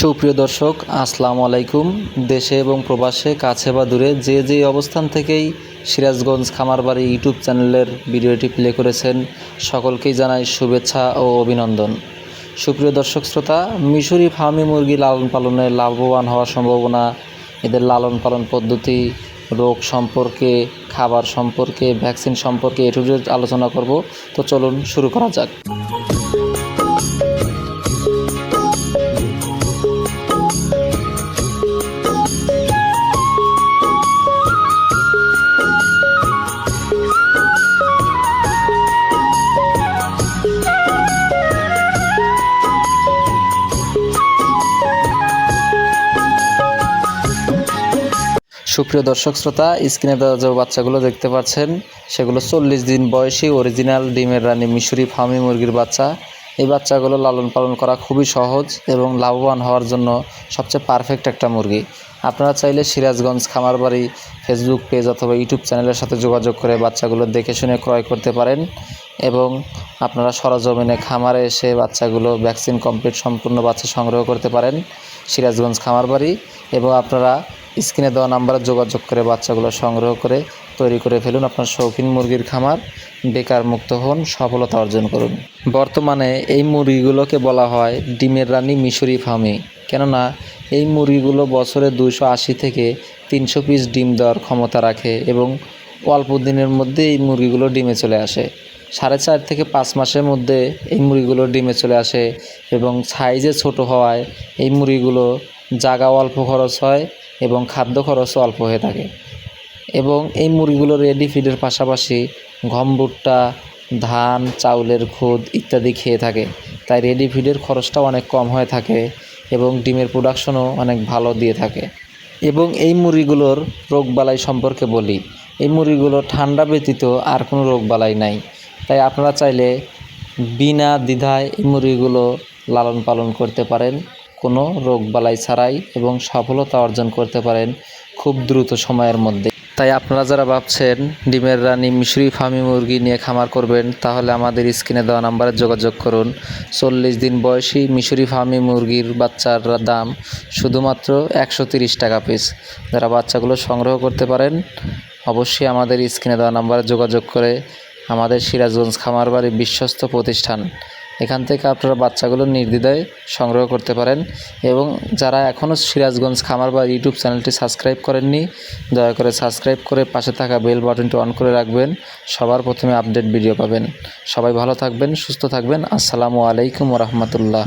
সুপ্রিয় দর্শক, আসসালামু আলাইকুম। দেশে এবং প্রবাসে, কাছে বা দূরে যে যে অবস্থান থেকেই সিরাজগঞ্জ খামারবাড়ি ইউটিউব চ্যানেলের ভিডিওটি প্লে করেছেন, সকলকেই জানাই শুভেচ্ছা ও অভিনন্দন। সুপ্রিয় দর্শক শ্রোতা, মিশরি ফার্মি মুরগি লালন পালনে লাভবান হওয়ার সম্ভাবনা, এদের লালন পালন পদ্ধতি, রোগ সম্পর্কে, খাবার সম্পর্কে, ভ্যাকসিন সম্পর্কে এটু আলোচনা করব। তো চলুন শুরু করা যাক। সুপ্রিয় দর্শক শ্রোতা, স্ক্রিনে দেওয়া যে বাচ্চাগুলো দেখতে পাচ্ছেন, সেগুলো চল্লিশ দিন বয়সী অরিজিনাল ডিমের রানী মিশরি ফার্মি মুরগির বাচ্চা। এই বাচ্চাগুলো লালন পালন করা খুবই সহজ এবং লাভবান হওয়ার জন্য সবচেয়ে পারফেক্ট একটা মুরগি। আপনারা চাইলে সিরাজগঞ্জ খামারবাড়ি ফেসবুক পেজ অথবা ইউটিউব চ্যানেলের সাথে যোগাযোগ করে বাচ্চাগুলো দেখে শুনে ক্রয় করতে পারেন এবং আপনারা সরজমিনে খামারে এসে বাচ্চাগুলো ভ্যাকসিন কমপ্লিট সম্পূর্ণ বাচ্চা সংগ্রহ করতে পারেন সিরাজগঞ্জ খামারবাড়ি এবং আপনারা স্ক্রিনে দেওয়া নাম্বারে যোগাযোগ করে বাচ্চাগুলো সংগ্রহ করে তৈরি করে ফেলুন আপনার শৌখিন মুরগির খামার। বেকার মুক্ত হন, সফলতা অর্জন করুন। বর্তমানে এই মুরগিগুলোকে বলা হয় ডিমের রানী মিশরি ফার্মি। কেননা এই মুরগিগুলো বছরে দুশো আশি থেকে তিনশো পিস ডিম দেওয়ার ক্ষমতা রাখে এবং অল্প দিনের মধ্যে এই মুরগিগুলো ডিমে চলে আসে। সাড়ে চার থেকে পাঁচ মাসের মধ্যে এই মুরগিগুলো ডিমে চলে আসে এবং সাইজে ছোট হওয়ায় এই মুরগিগুলো জাগা অল্প খরচ হয় এবং খাদ্য খরচও অল্প হয়ে থাকে। এবং এই মুরগিগুলো রেডি ফিডের পাশাপাশি গম, ভুট্টা, ধান, চাউলের খুদ ইত্যাদি খেয়ে থাকে। তাই রেডি ফিডের খরচটা অনেক কম হয়ে থাকে এবং ডিমের প্রোডাকশনও অনেক ভালো দিয়ে থাকে। এবং এই মুরগিগুলোর রোগবালাই সম্পর্কে বলি। এই মুরগিগুলো ঠান্ডা ব্যতীত আর কোনো রোগবালাই নাই। তাই আপনারা চাইলে বিনা দ্বিধায় এই মুরগিগুলো লালন পালন করতে পারেন। কোনো রোগবালাই ছাড়াই এবং সফলতা অর্জন করতে পারেন খুব দ্রুত সময়ের মধ্যে। তাই আপনারা যারা ভাবছেন ডিমের রানী মিশরি ফার্মি মুরগি নিয়ে খামার করবেন, তাহলে আমাদের স্ক্রিনে দেওয়া নাম্বারে যোগাযোগ করুন। চল্লিশ দিন বয়সী মিশরি ফার্মি মুরগির বাচ্চার দাম শুধুমাত্র একশো তিরিশ টাকা পিস। যারা বাচ্চাগুলো সংগ্রহ করতে পারেন, অবশ্যই আমাদের স্ক্রিনে দেওয়া নাম্বারে যোগাযোগ করে আমাদের সিরাজগঞ্জ খামারবাড়ি বিশ্বস্ত প্রতিষ্ঠান। এখান থেকে আপনারা বাচ্চাগুলো নির্দ্বিধায় সংগ্রহ করতে পারেন। এবং যারা এখনও সিরাজগঞ্জ খামার বা ইউটিউব চ্যানেলটি সাবস্ক্রাইব করেননি, দয়া করে সাবস্ক্রাইব করে পাশে থাকা বেল বাটনটি অন করে রাখবেন। সবার প্রথমে আপডেট ভিডিও পাবেন। সবাই ভালো থাকবেন, সুস্থ থাকবেন। আসসালামু আলাইকুম রহমতুল্লাহ।